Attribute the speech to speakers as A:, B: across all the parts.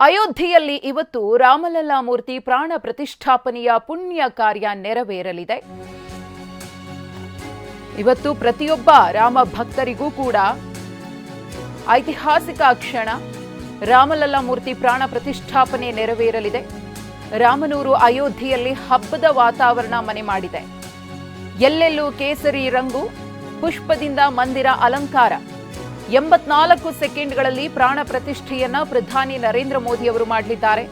A: ಅಯೋಧ್ಯೆಯಲ್ಲಿ ಇವತ್ತು ರಾಮಲಲ್ಲಾ ಮೂರ್ತಿ ಪ್ರಾಣ ಪ್ರತಿಷ್ಠಾಪನೆಯ ಪುಣ್ಯ ಕಾರ್ಯ ನೆರವೇರಲಿದೆ. ಇವತ್ತು ಪ್ರತಿಯೊಬ್ಬ ರಾಮ ಭಕ್ತರಿಗೂ ಕೂಡ ಐತಿಹಾಸಿಕ ಕ್ಷಣ ರಾಮಲಲ್ಲಾ ಮೂರ್ತಿ ಪ್ರಾಣ ಪ್ರತಿಷ್ಠಾಪನೆ ನೆರವೇರಲಿದೆ. ರಾಮನೂರು ಅಯೋಧ್ಯೆಯಲ್ಲಿ ಹಬ್ಬದ ವಾತಾವರಣ ಮನೆ ಮಾಡಿದೆ. ಎಲ್ಲೆಲ್ಲೂ ಕೇಸರಿ ರಂಗು, ಪುಷ್ಪದಿಂದ ಮಂದಿರ ಅಲಂಕಾರ. ಎಂಬತ್ನಾಲ್ಕು ಸೆಕೆಂಡ್ಗಳಲ್ಲಿ ಪ್ರಾಣ ಪ್ರತಿಷ್ಠೆಯನ್ನ ಪ್ರಧಾನಿ ನರೇಂದ್ರ ಮೋದಿ ಅವರು ಮಾಡಲಿದ್ದಾರೆ.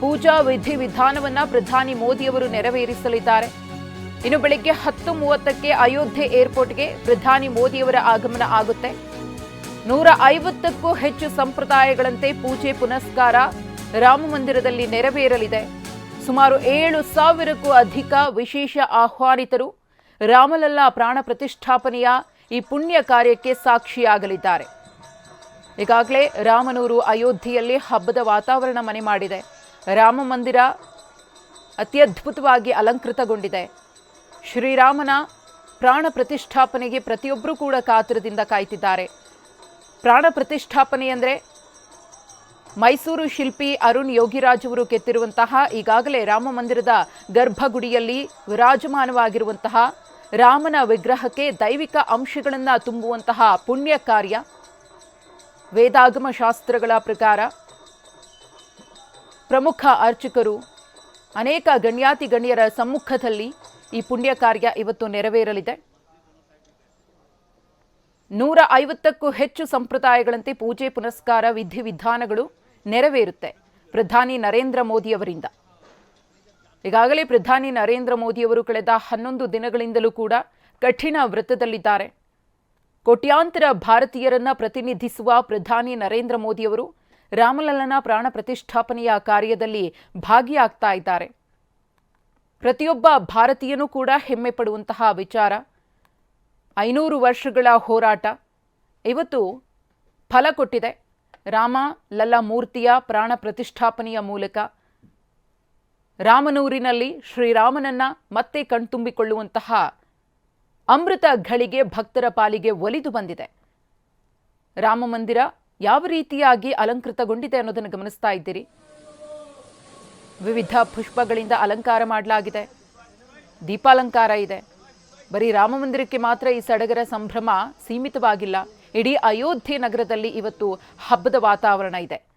A: ಪೂಜಾ ವಿಧಿ ವಿಧಾನವನ್ನ ಪ್ರಧಾನಿ ಮೋದಿಯವರು ನೆರವೇರಿಸಲಿದ್ದಾರೆ. ಇನ್ನು ಬೆಳಿಗ್ಗೆ ಹತ್ತು ಮೂವತ್ತಕ್ಕೆ ಅಯೋಧ್ಯೆ ಏರ್ಪೋರ್ಟ್ಗೆ ಪ್ರಧಾನಿ ಮೋದಿಯವರ ಆಗಮನ ಆಗುತ್ತೆ. ನೂರ ಐವತ್ತಕ್ಕೂ ಹೆಚ್ಚು ಸಂಪ್ರದಾಯಗಳಂತೆ ಪೂಜೆ ಪುನಸ್ಕಾರ ರಾಮ ಮಂದಿರದಲ್ಲಿ ನೆರವೇರಲಿದೆ. ಸುಮಾರು ಏಳು ಸಾವಿರಕ್ಕೂ ಅಧಿಕ ವಿಶೇಷ ಆಹ್ವಾನಿತರು ರಾಮಲಲ್ಲಾ ಪ್ರಾಣ ಪ್ರತಿಷ್ಠಾಪನೆಯ ಈ ಪುಣ್ಯ ಕಾರ್ಯಕ್ಕೆ ಸಾಕ್ಷಿಯಾಗಲಿದ್ದಾರೆ. ಈಗಾಗಲೇ ರಾಮನೂರು ಅಯೋಧ್ಯೆಯಲ್ಲಿ ಹಬ್ಬದ ವಾತಾವರಣ ಮನೆ ಮಾಡಿದೆ. ರಾಮ ಮಂದಿರ ಅತ್ಯದ್ಭುತವಾಗಿ ಅಲಂಕೃತಗೊಂಡಿದೆ. ಶ್ರೀರಾಮನ ಪ್ರಾಣ ಪ್ರತಿಷ್ಠಾಪನೆಗೆ ಪ್ರತಿಯೊಬ್ಬರೂ ಕೂಡ ಕಾತುರದಿಂದ ಕಾಯ್ತಿದ್ದಾರೆ. ಪ್ರಾಣ ಪ್ರತಿಷ್ಠಾಪನೆ ಅಂದರೆ ಮೈಸೂರು ಶಿಲ್ಪಿ ಅರುಣ್ ಯೋಗಿರಾಜ್ ಅವರು ಕೆತ್ತಿರುವಂತಹ ಈಗಾಗಲೇ ರಾಮ ಮಂದಿರದ ಗರ್ಭಗುಡಿಯಲ್ಲಿ ವಿರಾಜಮಾನವಾಗಿರುವಂತಹ ರಾಮನ ವಿಗ್ರಹಕ್ಕೆ ದೈವಿಕ ಅಂಶಗಳನ್ನು ತುಂಬುವಂತಹ ಪುಣ್ಯ ಕಾರ್ಯ. ವೇದಾಗಮ ಶಾಸ್ತ್ರಗಳ ಪ್ರಕಾರ ಪ್ರಮುಖ ಅರ್ಚಕರು, ಅನೇಕ ಗಣ್ಯಾತಿ ಗಣ್ಯರ ಸಮ್ಮುಖದಲ್ಲಿ ಈ ಪುಣ್ಯ ಕಾರ್ಯ ಇವತ್ತು ನೆರವೇರಲಿದೆ. ನೂರ ಐವತ್ತಕ್ಕೂ ಹೆಚ್ಚು ಸಂಪ್ರದಾಯಗಳಂತೆ ಪೂಜೆ, ಪುನಸ್ಕಾರ, ವಿಧಿವಿಧಾನಗಳು ನೆರವೇರುತ್ತೆ. ಪ್ರಧಾನಿ ನರೇಂದ್ರ ಮೋದಿಯವರಿಂದ ಈಗಾಗಲೇ ಪ್ರಧಾನಿ ನರೇಂದ್ರ ಮೋದಿಯವರು ಕಳೆದ ಹನ್ನೊಂದು ದಿನಗಳಿಂದಲೂ ಕೂಡ ಕಠಿಣ ವೃತ್ತದಲ್ಲಿದ್ದಾರೆ. ಕೋಟ್ಯಾಂತರ ಭಾರತೀಯರನ್ನ ಪ್ರತಿನಿಧಿಸುವ ಪ್ರಧಾನಿ ನರೇಂದ್ರ ಮೋದಿಯವರು ರಾಮಲಲ್ಲನ ಪ್ರಾಣ ಪ್ರತಿಷ್ಠಾಪನೆಯ ಕಾರ್ಯದಲ್ಲಿ ಭಾಗಿಯಾಗ್ತಾ ಇದ್ದಾರೆ. ಪ್ರತಿಯೊಬ್ಬ ಭಾರತೀಯನೂ ಕೂಡ ಹೆಮ್ಮೆ ಪಡುವಂತಹ ವಿಚಾರ. ಐನೂರು ವರ್ಷಗಳ ಹೋರಾಟ. ಇವತ್ತು ಫಲ ಕೊಟ್ಟಿದೆ. ರಾಮ ಲಲ್ಲ ಮೂರ್ತಿಯ ಪ್ರಾಣ ಪ್ರತಿಷ್ಠಾಪನೆಯ ಮೂಲಕ ರಾಮನೂರಿನಲ್ಲಿ ಶ್ರೀರಾಮನನ್ನ ಮತ್ತೆ ಕಣ್ತುಂಬಿಕೊಳ್ಳುವಂತಹ ಅಮೃತ ಘಳಿಗೆ ಭಕ್ತರ ಪಾಲಿಗೆ ಒಲಿದು ಬಂದಿದೆ. ರಾಮ ಮಂದಿರ ಯಾವ ರೀತಿಯಾಗಿ ಅಲಂಕೃತಗೊಂಡಿದೆ ಅನ್ನೋದನ್ನು ಗಮನಿಸ್ತಾ ಇದ್ದೀರಿ. ವಿವಿಧ ಪುಷ್ಪಗಳಿಂದ ಅಲಂಕಾರ ಮಾಡಲಾಗಿದೆ. ದೀಪಾಲಂಕಾರ ಇದೆ. ಬರೀ ರಾಮ ಮಂದಿರಕ್ಕೆ ಮಾತ್ರ ಈ ಸಡಗರ ಸಂಭ್ರಮ ಸೀಮಿತವಾಗಿಲ್ಲ. ಇಡೀ ಅಯೋಧ್ಯೆ ನಗರದಲ್ಲಿ ಇವತ್ತು ಹಬ್ಬದ ವಾತಾವರಣ ಇದೆ.